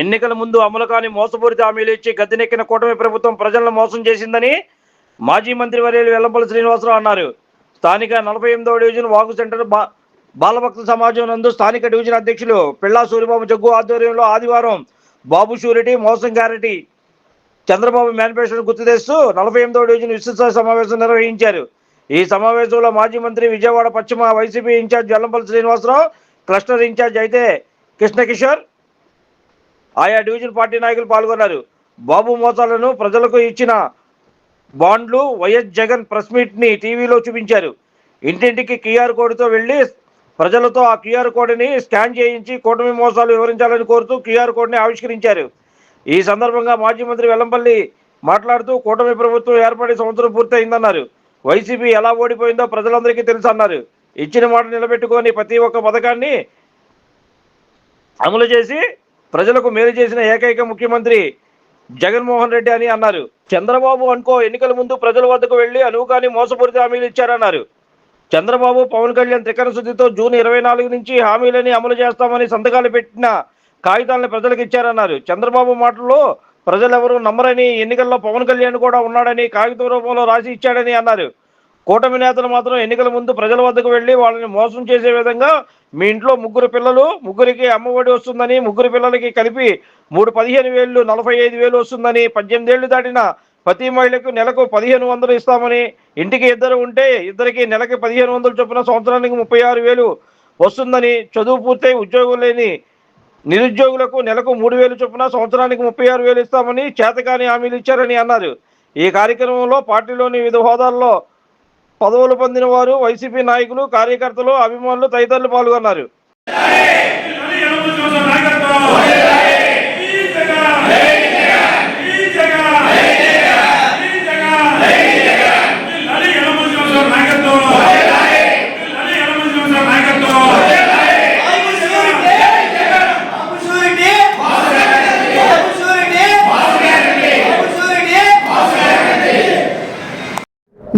ఎన్నికల ముందు అమలు కాని మోసపూరిత హామీలు ఇచ్చి గద్దెనెక్కిన కూటమి ప్రభుత్వం ప్రజలను మోసం చేసిందని మాజీ మంత్రి వర్యులు వెల్లంపల్లి శ్రీనివాసరావు అన్నారు. స్థానిక నలభై ఎనిమిదవ డివిజన్ వాగు సెంటర్ బా బాలభక్త సమాజం నందు స్థానిక డివిజన్ అధ్యక్షులు పిల్లా సూరిబాబు జగ్గు ఆధ్వర్యంలో ఆదివారం బాబు షూరిటీ మోసం గ్యారెటీ చంద్రబాబు మేనిఫెస్టోను గుర్తు తెస్తూ నలభై ఎనిమిదవ డివిజన్ విస్తృత సమావేశం నిర్వహించారు. ఈ సమావేశంలో మాజీ మంత్రి విజయవాడ పశ్చిమ YCP incharge Vellampalli Srinivasa Rao cluster incharge అయితే కృష్ణకిషోర్ ఆయా డివిజన్ పార్టీ నాయకులు పాల్గొన్నారు. బాబు మోసాలను ప్రజలకు ఇచ్చిన బాండ్లు వైఎస్ జగన్ ప్రెస్ మీట్ని టీవీలో చూపించారు. ఇంటింటికి క్యూఆర్ కోడ్తో వెళ్ళి ప్రజలతో ఆ క్యూఆర్ కోడ్ని స్కాన్ చేయించి కూటమి మోసాలు వివరించాలని కోరుతూ క్యూఆర్ కోడ్ని ఆవిష్కరించారు. ఈ సందర్భంగా మాజీ మంత్రి వెల్లంపల్లి మాట్లాడుతూ కూటమి ప్రభుత్వం ఏర్పడే సంవత్సరం పూర్తయిందన్నారు. వైసీపీ ఎలా ఓడిపోయిందో ప్రజలందరికీ తెలుసు అన్నారు ఇచ్చిన మాట నిలబెట్టుకొని ప్రతి ఒక్క పథకాన్ని అమలు చేసి ప్రజలకు మేలు చేసిన ఏకైక ముఖ్యమంత్రి జగన్మోహన్ రెడ్డి అని అన్నారు. చంద్రబాబు అనుకో ఎన్నికల ముందు ప్రజల వద్దకు వెళ్ళి అనుకాని మోసపూరిత హామీలు ఇచ్చారన్నారు. చంద్రబాబు పవన్ కళ్యాణ్ త్రికర శుద్ధితో జూన్ ఇరవై నాలుగు నుంచి హామీలని అమలు చేస్తామని సంతకాలు పెట్టిన కాగితాలను ప్రజలకు ఇచ్చారన్నారు. చంద్రబాబు మాటల్లో ప్రజలెవరూ నమ్మరని ఎన్నికల్లో పవన్ కళ్యాణ్ కూడా ఉన్నాడని కాగితం రూపంలో రాసి ఇచ్చాడని అన్నారు. కూటమి నేతలు మాత్రం ఎన్నికల ముందు ప్రజల వద్దకు వెళ్ళి వాళ్ళని మోసం చేసే విధంగా మీ ఇంట్లో ముగ్గురు పిల్లలు ముగ్గురికి అమ్మఒడి వస్తుందని ముగ్గురు పిల్లలకి కలిపి మూడు పదిహేను వేలు నలభై ఐదు వేలు వస్తుందని పద్దెనిమిది ఏళ్ళు దాటిన ప్రతి మహిళకు నెలకు పదిహేను వందలు ఇస్తామని ఇంటికి ఇద్దరు ఉంటే ఇద్దరికి నెలకి పదిహేను వందలు చొప్పున సంవత్సరానికి ముప్పై ఆరు వేలు వస్తుందని చదువు పూర్తయి ఉద్యోగం లేని నిరుద్యోగులకు నెలకు మూడు వేలు చొప్పున సంవత్సరానికి ముప్పై ఆరు వేలు ఇస్తామని చేతకాని హామీలు ఇచ్చారని అన్నారు. ఈ కార్యక్రమంలో పార్టీలోని వివిధ హోదాల్లో పదవులు పొందిన వారు వైసీపీ నాయకులు కార్యకర్తలు అభిమానులు తదితరులు పాల్గొన్నారు.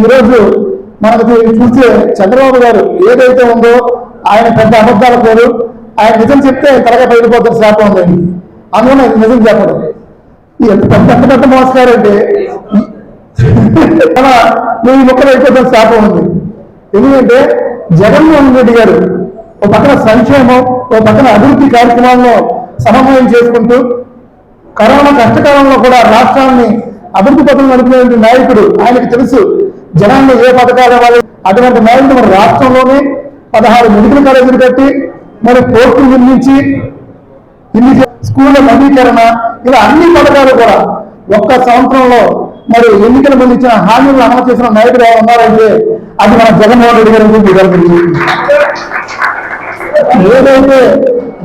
ఈరోజు మనకి చూస్తే చంద్రబాబు గారు ఏదైతే ఉందో ఆయన పెద్ద అబద్ధాల కోరు ఆయన నిజం చెప్తే తలగా బయటపోతారు శాపం ఉందండి అందువల్ల నిజం చెప్పడం. ఎంత పెద్ద ఎంత పెద్ద మోసగారు అంటే అలా ఈ మొక్కలు అయిపోతారు శాపం ఉంది. ఎందుకంటే జగన్మోహన్ రెడ్డి గారు ఒక పక్కన సంక్షేమం ఒక పక్కన అభివృద్ధి కార్యక్రమాలను సమన్వయం చేసుకుంటూ కరోనా కష్టకాలంలో కూడా రాష్ట్రాన్ని అభివృద్ధి పథకం నడిపినటువంటి నాయకుడు ఆయనకు తెలుసు జనాన్ని ఏ పథకాలు ఇవ్వాలి? అటువంటి మేరకు మన రాష్ట్రంలోనే పదహారు మెడికల్ కాలేజీలు కట్టి మరి కోర్టులు నిర్మించి ఇన్ని స్కూళ్ళ నవీకరణ ఇలా అన్ని పథకాలు కూడా ఒక్క సంవత్సరంలో మరి ఎన్నికల ముందు ఇచ్చిన హామీలను అమలు చేసిన నాయకుడు ఎవరు ఉన్నారంటే అది మన జగన్మోహన్ రెడ్డి గారి గురించి జరుగుతుంది ఏదైతే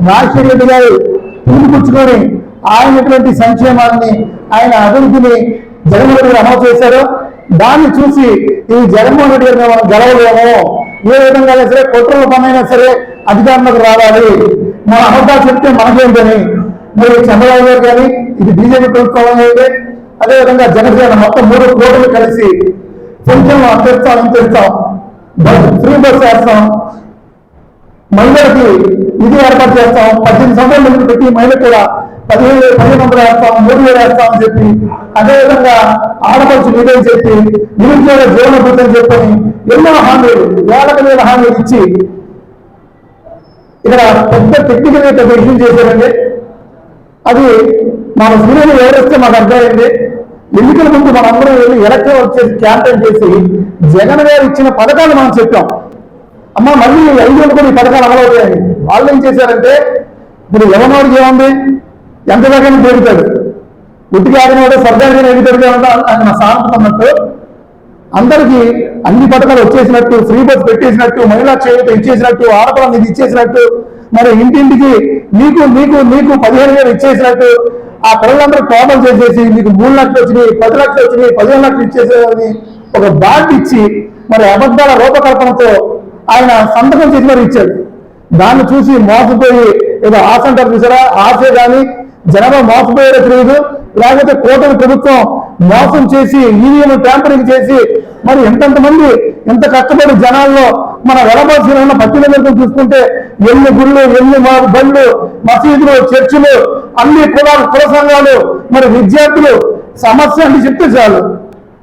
రాజశేఖర రెడ్డి గారు పూలుపుచ్చుకొని ఆయనటువంటి సంక్షేమాన్ని ఆయన అభివృద్ధిని జగన్మోహన్ రెడ్డి అమలు చేశారో దాన్ని చూసి ఈ జగన్మోహన్ రెడ్డి గారిని మనం గెలవలేము ఏ విధంగా సరే కుట్రల పనైనా సరే అధికారంలోకి రావాలి. మన అవకాశం చెప్తే మనకేంటని మరి చంద్రబాబు గారు కానీ ఇది బీజేపీ ప్రభుత్వం అయితే అదేవిధంగా జనసేన మొత్తం మూడు కోట్లు కలిసి కొంచెం అంతేస్తాం ఇంతేస్తాం. ఫ్రీ బస్ చేస్తాం మహిళలకి ఇది ఏర్పాటు చేస్తాం. పద్దెనిమిది సంవత్సరాల ప్రతి మహిళ కూడా పదిహేను పదిహేను వందలు వేస్తాం మూడు వేలు వేస్తాం అని చెప్పి అదేవిధంగా ఆడపడుచు మీదని చెప్పి నిరుద్యోగ జీవన భృతి అని చెప్పని ఎన్నో హామీలు వేలకు వేల హామీలు ఇచ్చి ఇక్కడ పెద్ద టెక్నికల్ పెద్ద ఇష్యూ చేశారండి. అది మన సూర్యుని ఎవరిస్తే మాకు అర్థమైంది. ఎన్నికల ముందు మనందరం వెళ్ళి ఎలక్షన్ వచ్చేసి క్యాంపెయిన్ చేసి జగన్ గారు ఇచ్చిన పథకాలు మనం చెప్పాం. అమ్మ మళ్ళీ ఐదు వందలు కూడా ఈ పథకాలు అమలవుతాయండి వాళ్ళు ఏం చేశారంటే ఇప్పుడు ఎవరినోడికి ఏముంది ఎంత దాకా పెరుగుతాడు ఉట్టికి ఆడినోడు సర్దారిగా ఎన్ని పెరుగుతా అని నా సాంతం అన్నట్టు అందరికీ అన్ని పథకాలు వచ్చేసినట్టు ఫ్రీ బస్ పెట్టేసినట్టు మహిళా చేయూత ఇచ్చేసినట్టు ఆడపడం ఇది ఇచ్చేసినట్టు మరి ఇంటింటికి నీకు నీకు నీకు పదిహేను వేలు ఇచ్చేసినట్టు ఆ పిల్లలందరూ కోపం చేసేసి మీకు మూడు లక్షలు వచ్చినాయి పది లక్షలు వచ్చినాయి పదిహేను లక్షలు ఇచ్చేసేదని ఒక బాట్ ఇచ్చి మరి అబద్ధాల రూపకల్పనతో ఆయన సంతకం చేసి మరి ఇచ్చాడు. దాన్ని చూసి మోసపోయి ఏదో ఆశ అంటారు చూసారా? ఆశే కానీ జనాభా మోసపోయారో తెలియదు. లేకపోతే కూటమి ప్రభుత్వం మోసం చేసి ఈవీఎం ట్యాంపరింగ్ చేసి మరి ఎంతెంత మంది ఎంత కష్టపడి జనాల్లో మన వెలబోసిన పత్తిన మీద చూసుకుంటే ఎన్ని గుళ్ళు ఎన్ని మా- బళ్ళు మసీదులు చర్చిలు అన్ని కులాలు కుల సంఘాలు మరి విద్యార్థులు సమస్య అని చెప్తే చాలు.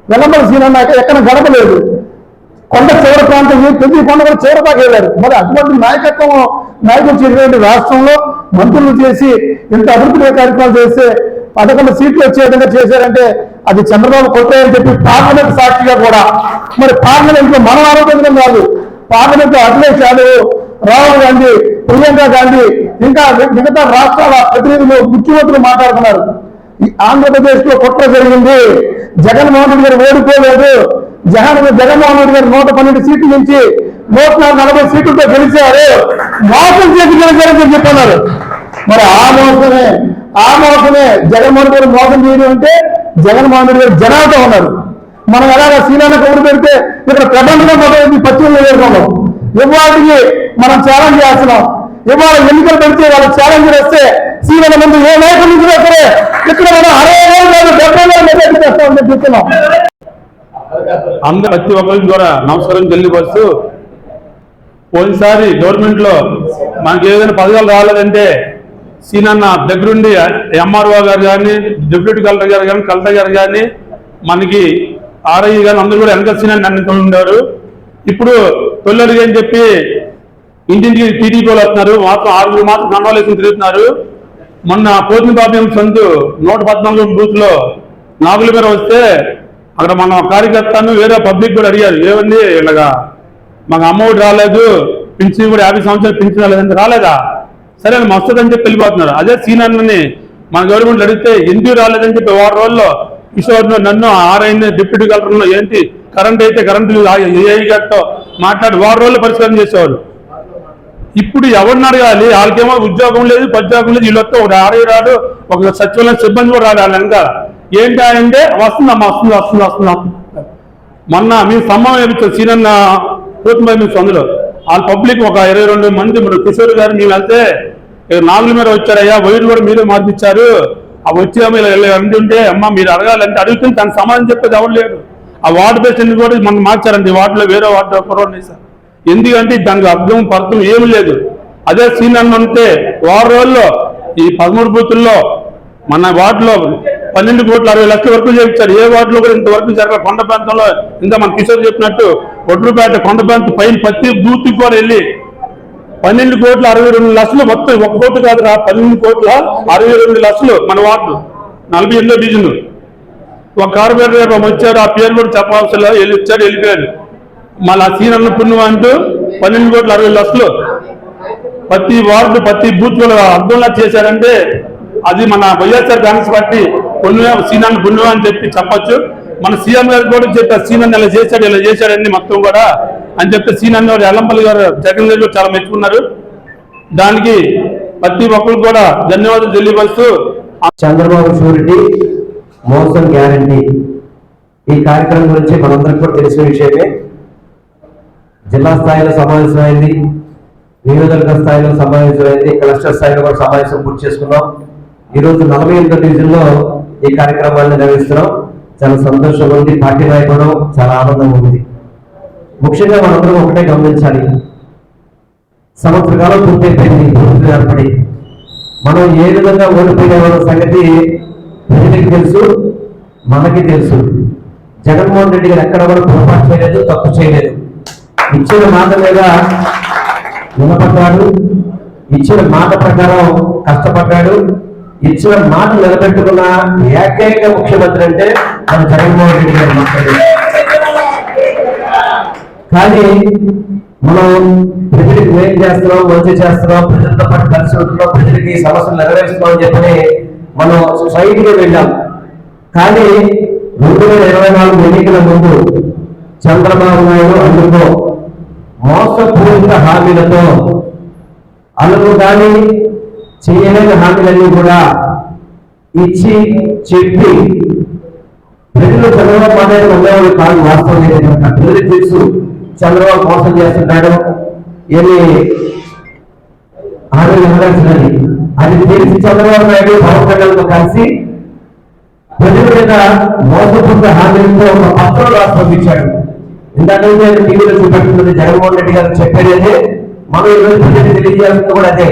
వెలబడి ఎక్కడ గడపలేదు. కొండ చివరి ప్రాంతం ప్రతి కొండ కూడా చివరి దాకా వెళ్ళారు. మరి అటువంటి నాయకత్వం నాయకులు చేసినటువంటి రాష్ట్రంలో మంత్రులు చేసి ఇంత అభివృద్ధి కార్యక్రమాలు చేస్తే పథకం సీట్లు వచ్చే విధంగా చేశారంటే అది చంద్రబాబు కొట్టాయని చెప్పి పార్లమెంట్ సాక్షిగా కూడా. మరి పార్లమెంట్లో మనం ఆరోపించడం కాదు. పార్లమెంట్లో అఖిలేష్ యాదవ్ రాహుల్ గాంధీ ప్రియాంక గాంధీ ఇంకా మిగతా రాష్ట్రాల ప్రతినిధులు ముఖ్యమంత్రులు మాట్లాడుతున్నారు. ఈ ఆంధ్రప్రదేశ్లో కుట్ర జరిగింది. జగన్మోహన్ రెడ్డి గారు ఓడిపోలేదు. జగన్ జగన్మోహన్ రెడ్డి గారు నూట పన్నెండు సీట్లు నుంచి నూట నలభై సీట్లతో గెలిచారు. మోసం చేసి గెలిచారని చెప్పన్నారు. మరి ఆ మోసమే ఆ మోసమే జగన్మోహన్ గారు మోసం చేయడం అంటే జగన్మోహన్ రెడ్డి గారు జనాలతో ఉన్నారు. మనం ఎలాగ సీనాన్ని కబురు పెడితే ఇక్కడ ప్రపంచంలో మొదలైంది పశ్చిమ నియోజకవర్గంలో ఇవాళకి మనం ఛాలెంజ్ చేస్తున్నాం. ఇవాళ ఎన్నికలు పెడితే వాళ్ళు ఛాలెంజ్ వస్తే సీఎం ముందు ఏ నాయకుల నుంచి సరే ఇక్కడ మనం అరవై వేలు కాదు డెబ్బై వేలు మెజార్టీ చేస్తామని చెప్తున్నాం. అందరు ప్రతి ఒక్కరికి కూడా నమస్కారం తెలియపరుస్తూ పోయినసారి గవర్నమెంట్లో మనకి ఏదైనా పథకాలు రాలేదంటే సీనన్న దగ్గరుండి ఎంఆర్ఓ గారు కానీ డిప్యూటీ కలెక్టర్ గారు కానీ కలెక్టర్ గారు కానీ మనకి ఆర్ఐ కానీ అందరూ కూడా వెనక సీనన్న అన్నింటి ఉన్నారు. ఇప్పుడు తొల్లరికి అని చెప్పి ఇంటింటికి టీడీపీ వస్తున్నారు. మాత్రం ఆరుగురు మాత్రం కండవాలు తిరుగుతున్నారు. మొన్న పోతిన పాపం సంతు నూట పద్నాలుగు బూత్లో నాగుల మీద వస్తే అక్కడ మన కార్యకర్తను వేరే పబ్లిక్ కూడా అడిగారు. ఏమండి ఇలాగా మాకు అమౌంట్ రాలేదు పింఛన్ కూడా యాభై సంవత్సరాలు పింఛన్ రాలేదంటే రాలేదా? సరే అని వస్తుందని చెప్పి వెళ్ళిపోతున్నారు అదే సీనియర్ని మన గవర్నమెంట్ అడిగితే ఎందుకు రాలేదని చెప్పి వారం రోజుల్లో కిషోర్ నన్ను ఆర్ఐని డిప్యూటీ కలెక్టర్లో ఏంటి? కరెంట్ అయితే కరెంటు ఏఐ గారితో మాట్లాడి వారం రోజుల్లో పరిష్కారం చేసేవాళ్ళు. ఇప్పుడు ఎవరిని అడగాలి? వాళ్ళకేమో ఉద్యోగం లేదు పద్యోగం లేదు వీళ్ళొస్తే ఒక ఆర్ఐ రాడు ఒక సచివాలయం సిబ్బంది కూడా రాడు వాళ్ళ వెనక ఏంటి అంటే వస్తుందమ్మా వస్తుంది వస్తుంది వస్తుంది మొన్న మీ స్తంభం వేయించారు సీనన్న కూతుమంది మీ అందులో. వాళ్ళ పబ్లిక్ ఒక ఇరవై రెండు మంది మీరు కిషోర్ గారు మేము వెళ్తే నాగుల మీద వచ్చారయ్యా వైర్లు కూడా మీరే మార్పించారు ఆ వచ్చాము ఇలా ఇలా అంటుంటే అమ్మ మీరు అడగాలంటే అడుగుతుంది తన సమాధానం చెప్పేది ఎవరు లేడు ఆ వార్డు పేషెంట్ కూడా మనం మార్చారండి. వార్డులో వేరే వార్డు కరోనా సార్. ఎందుకంటే దానికి అర్థం పర్థం ఏమి లేదు. అదే సీన్ ఉంటే వారం రోజుల్లో ఈ పదమూడు బూతుల్లో మన వార్డులో పన్నెండు కోట్ల అరవై లక్షల వరకు చేయించారు. ఏ వార్డులో కూడా ఇంతవరకు జరగదు కొండ ప్రాంతంలో ఇంకా మన కిషోర్ చెప్పినట్టు ఒడ్రుపేట కొండ పైన ప్రతి బూత్కి కూడా వెళ్ళి పన్నెండు కోట్ల అరవై రెండు లక్షలు మొత్తం ఒక కోట్లు కాదురా పన్నెండు కోట్ల అరవై రెండు లక్షలు మన వార్డు. నలభై ఎనిమిదో డివిజన్. ఒక కార్పొరేటర్ గారు వచ్చాడు ఆ పేరు కూడా చెప్పవలసిన వెళ్ళి వచ్చాడు వెళ్ళిపోయాడు. మళ్ళీ ఆ సీనన్న పుణ్యం అంటూ పన్నెండు కోట్ల అరవై లక్షలు. ప్రతి వార్డు ప్రతి బూత్ అర్థంలా చేశారంటే అది మన వైఎస్ఆర్ కాంగ్రెస్ పార్టీ పుణ్యం సీనాన్ని పుణ్యం అని చెప్పి చెప్పొచ్చు. మన సీఎం గారు కూడా చెప్పారు సీనన్న ఇలా చేశాడు ఇలా చేశాడని మొత్తం కూడా అని చెప్తే సీనన్న గారు ఎల్లంపల్లి గారు జగన్ గారు చాలా మెచ్చుకున్నారు. దానికి ప్రతి ఒక్కరు కూడా ధన్యవాదాలు తెలియపరుస్తూ చంద్రబాబు షూరిటీ మోసం గ్యారంటీ. ఈ కార్యక్రమం గురించి మనందరికి కూడా తెలిసిన విషయమే. జిల్లా స్థాయిలో సమావేశమైంది నియోజకవర్గ స్థాయిలో సమావేశమైంది క్లస్టర్ స్థాయిలో కూడా సమావేశం పూర్తి చేసుకున్నాం. ఈరోజు నలభై ఎనిమిదో డివిజన్లో ఈ కార్యక్రమాన్ని నిర్వహిస్తున్నాం. చాలా సంతోషంగా ఉంది. పార్టీ నాయకుడు చాలా ఆనందంగా ఉంది. ముఖ్యంగా మనందరం ఒకటే గమనించాలి. సంవత్సర కాలం పూర్తయిపోయింది. ప్రభుత్వం ఏర్పడి మనం ఏ విధంగా ఓడిపోయిన సంగతి ప్రజలకు తెలుసు మనకి తెలుసు. జగన్మోహన్ రెడ్డి గారు ఎక్కడ కూడా పొరపాటు చేయలేదు తప్పు చేయలేదు. ఇచ్చిన మాట మీద నిలబడ్డాడు. ఇచ్చిన మాట ప్రకారం కష్టపడ్డాడు. ఇచ్చిన మాట నిలబెట్టుకున్న ఏకైక ముఖ్యమంత్రి అంటే మన జగన్మోహన్ రెడ్డి గారు మాట్లాడారు కానీ మనం ప్రజలకు ఏం చేస్తున్నాం మంచి చేస్తున్నాం ప్రజలతో పాటు కలిసి ఉంటున్నాం ప్రజలకి సమస్యలు నెరవేరుస్తున్నాం అని చెప్పని మనం స్ట్రైట్ వెళ్ళాం. కానీ రెండు వేల ఇరవై నాలుగు ఎన్నికల ముందు చంద్రబాబు నాయుడు అందుకో మోసపూరిత హామీలతో అందుకు కానీ చేయలేని హామీలన్నీ కూడా ఇచ్చి చెప్పి ప్రజలు చంద్రబాబు అనేది ఉండేవాడు కాదు వాస్తవం లేదంటే ప్రజలకు తెలుసు. చంద్రబాబు మోసం చేస్తుంటాడు. ఏమి హామీలు ఇవ్వాల్సినది అది తెలిసి చంద్రబాబు నాయుడు పవన్ కళ్యాణ్తో కలిసి ప్రజల మీద మోసపూర్త హామీలతో ఒక పత్రం రాసి పంపించాడు. ఇందాకైతే టీవీలో చూపెడుతున్నది జగన్మోహన్ రెడ్డి గారు చెప్పేది అదే. మనం ఈరోజు ప్రజలకు తెలియజేయాల్సింది కూడా అదే.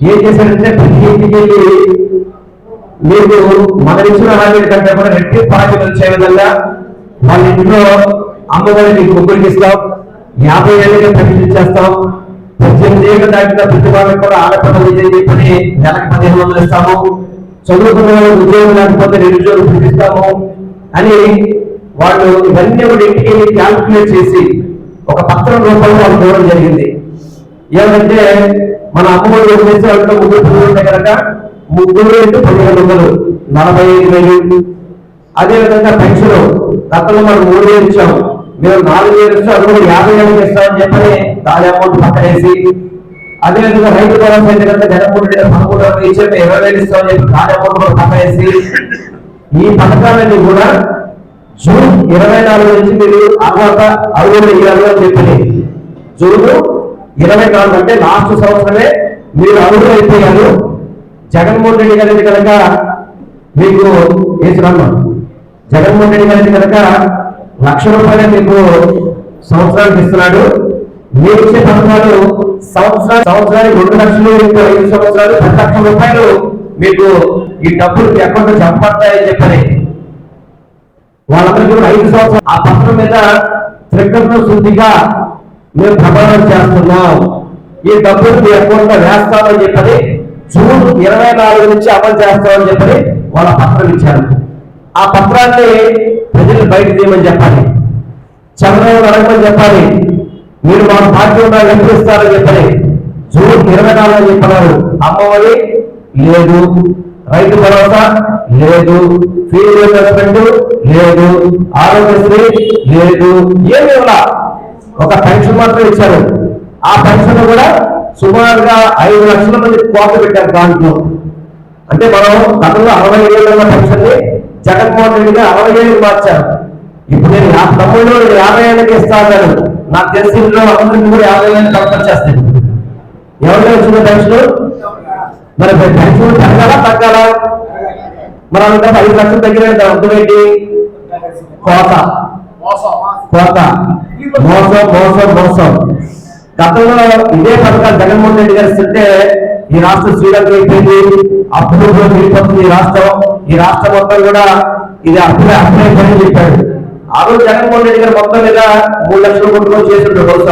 ఏం చేశారంటే ప్రతి ఇంటికి వెళ్ళి మీకు మనం ఇచ్చిన హామీల కంటే కూడా రెట్టి పాటలు వచ్చే విధంగా వాళ్ళ ఇంట్లో అమ్మఒడికి ముగ్గురికి ఇస్తాం. యాభై ఏళ్ళకి పెన్షన్ చేస్తాం పద్దెనిమిది ఏళ్ళ దాటిన ప్రతి వాళ్ళకి కూడా ఆడపిల్లలు ఇదే చెప్పని నెలకు పదిహేను వందలు ఇస్తాము. చదువుకున్న వాళ్ళకి ఉద్యోగం లేకపోతే నిరుద్యోగం చూపిస్తాము అని వాళ్ళు ఇవన్నీ కూడా ఇంటికి వెళ్ళి క్యాల్కులేట్ చేసి ఒక పత్రం రూపంలో వాళ్ళు చూడడం జరిగింది. ఏమంటే మన అమ్మఒడి వదిలేసి వాళ్ళతో ముగ్గురు పిల్లలు ఉంటే కనుక ముగ్గురు ఇంటూ పదిహేను వందలు నలభై ఐదు వేలు. అదేవిధంగా పెన్షన్ గతంలో మనం మూడు వేలు ఇచ్చాము. మేము నాలుగు వేలు ఇస్తాం అది కూడా యాభై వేలు ఇస్తామని చెప్పని దాని అమౌంట్ పక్కనేసి అదేవిధంగా రైతు భరోసా అయితే కనుక జగన్మోహన్ రెడ్డి పదమూడు వేలు ఇచ్చే మేము ఇరవై వేలు ఇస్తామని చెప్పి దాని అమౌంట్ కూడా పక్కనేసి ఈ పథకాలన్నీ కూడా జూన్ ఇరవై నాలుగు నుంచి మీరు తర్వాత అడుగులు ఇవ్వాలి అని చెప్పి జూన్ ఇరవై నాలుగు అంటే లాస్ట్ సంవత్సరమే మీరు అడుగులు అయిపోయారు జగన్మోహన్ రెడ్డి గారిని కనుక మీకు వేసిరమ్మ జగన్మోహన్ రెడ్డి గారిని కనుక లక్ష రూపాయలు మీకు సంవత్సరానికి ఇస్తున్నాడు. మీరు ఇచ్చే పథకాలు సంవత్సరం సంవత్సరానికి రెండు లక్షలు ఇంకో ఐదు సంవత్సరాలు పది లక్షల రూపాయలు మీకు ఈ డబ్బులు మీ అకౌంట్ జమ చెప్పని వాళ్ళందరికీ కూడా ఐదు సంవత్సరాలు ఆ పత్రం మీద త్రికరణ శుద్ధిగా మేము ప్రమాణం చేస్తున్నాం. ఈ డబ్బులు మీ అకౌంట్లో వేస్తామని చెప్పని జూన్ ఇరవై నాలుగు నుంచి అమలు చేస్తామని చెప్పని వాళ్ళ పత్రం ఇచ్చారు. ఆ పత్రాన్ని ప్రజలు బయట తీయమని చెప్పాలి. చంద్రబాబు అడగమని చెప్పాలి. మీరు మా పార్టీ ఉన్నారు ఎప్పుడు ఇస్తారని చెప్పని జూన్ ఇరవై నాలుగు చెప్పినారు అమ్మఒడి లేదు రైతు భరోసా లేదు ఫీజు లేదు ఆరోగ్యశ్రీ లేదు ఏమి ఉన్నా ఒక పెన్షన్ మాత్రం ఇచ్చారు. ఆ పెన్షన్ కూడా సుమారుగా ఐదు లక్షల మంది కోత పెట్టారు దాంట్లో అంటే మనం గతంలో అరవై ఏళ్ళ పెన్షన్ని జగన్మోహన్ రెడ్డి గారు అరవై ఏళ్ళకి మార్చారు. ఇప్పుడు నేను నా తమ్ముళ్ళు నేను యాభై ఏళ్ళకి ఇస్తాను నాకు తెలిసి ఇంట్లో అందరికీ కూడా యాభై ఏళ్ళు కలెక్ట్ చేస్తాను ఎవరికి వచ్చింది పెన్షన్? మరి పెన్షన్ తగ్గాలా తగ్గాలా? మరి అంతా ఐదు లక్షలు తగ్గిన అర్థమేంటి కోత. కోత మోసం మోసం మోసం. గతంలో ఇదే పథకాలు జగన్మోహన్ రెడ్డి గారు ఇస్తుంటే ఈ రాష్ట్రం శ్రీలంక అయిపోయింది అప్పుడు వెళ్ళిపోతుంది ఈ రాష్ట్రం. ఈ రాష్ట్రం మొత్తం కూడా ఇది అప్పుడే అప్పుడే పని చెప్పాడు. ఆ రోజు జగన్మోహన్ రెడ్డి గారు మొత్తం మీద మూడు లక్షల కోట్లు చేసిండు రోజు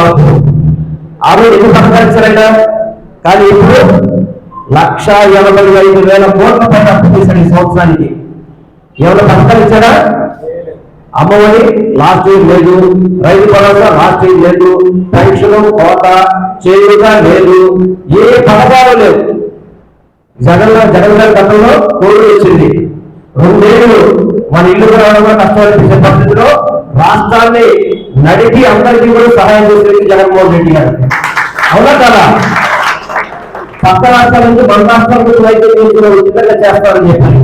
ఆ రోజు ఎన్ని పథకాలు ఇచ్చారైనా కానీ ఇప్పుడు లక్ష ఎనభై ఐదు వేల కోట్ల పైన అప్పు చేశాడు ఈ సంవత్సరానికి. ఎవరు పథకాలు ఇచ్చాడా అమ్మఒడి లాస్ట్ ఇయర్ లేదు. రైతు భరోసా లాస్ట్ ఇయర్ లేదు. పెన్షన్ కోత చేయుత లేదు. ఏ పథకాలు లేవు. జగన్ జగన్ గారి గతంలో కోవిడ్ వచ్చింది రెండేళ్ళు మన ఇల్లు రావడంలో కష్టపడిపించే పరిస్థితిలో రాష్ట్రాన్ని నడిపి అందరికీ కూడా సహాయం చేసేది జగన్మోహన్ రెడ్డి గారు. అవునా కదా? పక్క రాష్ట్రాల నుంచి మన రాష్ట్రాల నుంచి వైద్యం చేసిన ఉచితంగా చేస్తారని చెప్పారు.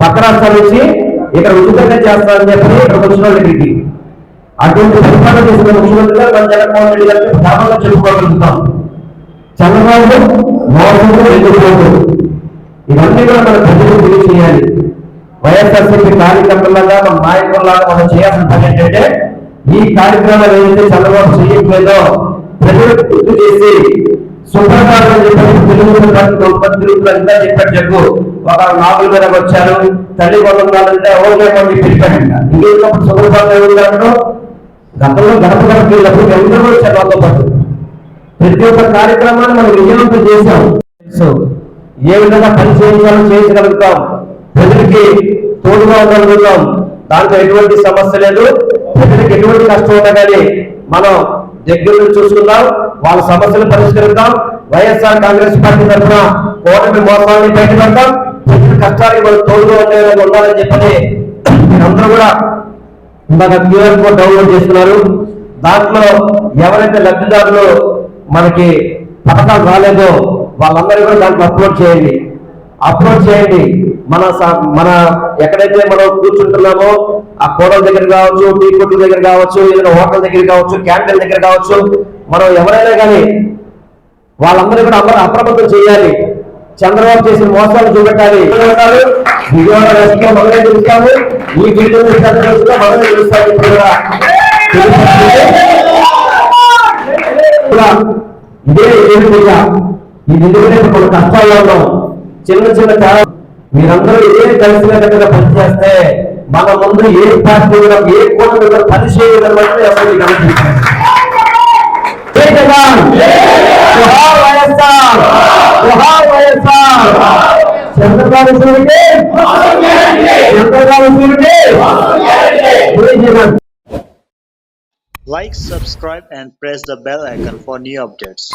పక్క రాష్ట్రాల నుంచి ఇక్కడ ఉచితంగా చేస్తారని చెప్పి ఇక్కడ వచ్చిన దగ్గరికి అటువంటి పరిపాలన చేసిన ముఖ్యమంత్రిగా మన జగన్మోహన్ రెడ్డి గారిని గర్వంగా చెప్పుకోగలుగుతాం. చంద్రబాబు మోసము ఎదుర్కోదు ఇవన్నీ కూడా మన ప్రజలకు తెలియజేయాలి వైఎస్ఆర్సీపీ కార్యకర్తలాగా మన నాయకుల్లాగా మనం చేయాల్సిన పని ఏంటంటే ఈ కార్యక్రమాలు ఏదైతే చంద్రబాబు చేయట్లేదో ప్రజలకు గుర్తు చేసి శుభ్రకాలం చెప్పి తెలుగు తిరుగుతున్నా ఇందా చెప్పాడు జగ్గు ఒక నాగుల మీద వచ్చారు. తల్లి వందనాలంటే ఓకేమని చెప్పి చెప్పాడంట ఇంకేటప్పుడు శుభ్రకాలం ఎవరు గతంలో గడప గడప వెళ్ళినప్పుడు వచ్చారు వాళ్ళతో పాటు? ప్రతి ఒక్క కార్యక్రమాన్ని మనం విజయవంతం చేశాం సో ఏ విధంగా పని చేయించాలో చేయించగలుగుతాం. ప్రజలకి తోడుగా ఉండగలుగుతాం. దాంట్లో ఎటువంటి సమస్య లేదు. ప్రజలకు ఎటువంటి కష్టం ఉన్నా కానీ మనం దగ్గర నుంచి చూసుకుందాం. వాళ్ళ సమస్యలు పరిష్కరిద్దాం. వైఎస్ఆర్ కాంగ్రెస్ పార్టీ తరఫున ఓటమి మోసాన్ని బయటపెడతాం. ప్రజల కష్టానికి మనం తోడుగా ఉండే ఉండాలని చెప్పని మీరందరూ కూడా ఇందాక క్యూఆర్ కోడ్ డౌన్లోడ్ చేస్తున్నారు. దాంట్లో ఎవరైతే లబ్ధిదారులు మనకి పథకాలు రాలేదో వాళ్ళందరూ కూడా దాంట్లో అప్లోడ్ చేయండి. అప్లోడ్ చేయండి. మన స- మన ఎక్కడైతే మనం కూర్చుంటున్నామో ఆ కోడల దగ్గర కావచ్చు టీ కొట్ల దగ్గర కావచ్చు ఏదైనా హోటల్ దగ్గర కావచ్చు క్యాంటీన్ దగ్గర కావచ్చు మనం ఎవరైనా కానీ వాళ్ళందరూ కూడా అందరూ అప్రమత్తం చేయాలి. చంద్రబాబు చేసిన మోసాలు చూపెట్టాలి. చూపెట్టాలి. విజయవాడ రాజకీయం మనమే చూస్తాము ఈ వీడియో మనమే చూస్తాము ఇప్పుడు కూడా కూడా ఇదే ఏమిటిగా ఈ నిలువనే కొన్ని కష్టాల్లో ఉన్నాం. చిన్న చిన్న చాలా మీరందరూ ఏ కలిసికట్టుగా పనిచేస్తే మన ముందు ఏ పార్టీ కూడా ఏ కోణం మీద పని చేయగలమని ఎవరికి కనిపిస్తుంది జై జగన్ జోహార్ వైఎస్ఆర్ జోహార్ వైఎస్ఆర్ చంద్రబాబు సూర్యుడే చంద్రబాబు సూర్యుడే జై Jagan Like, subscribe, and press the bell icon for new updates.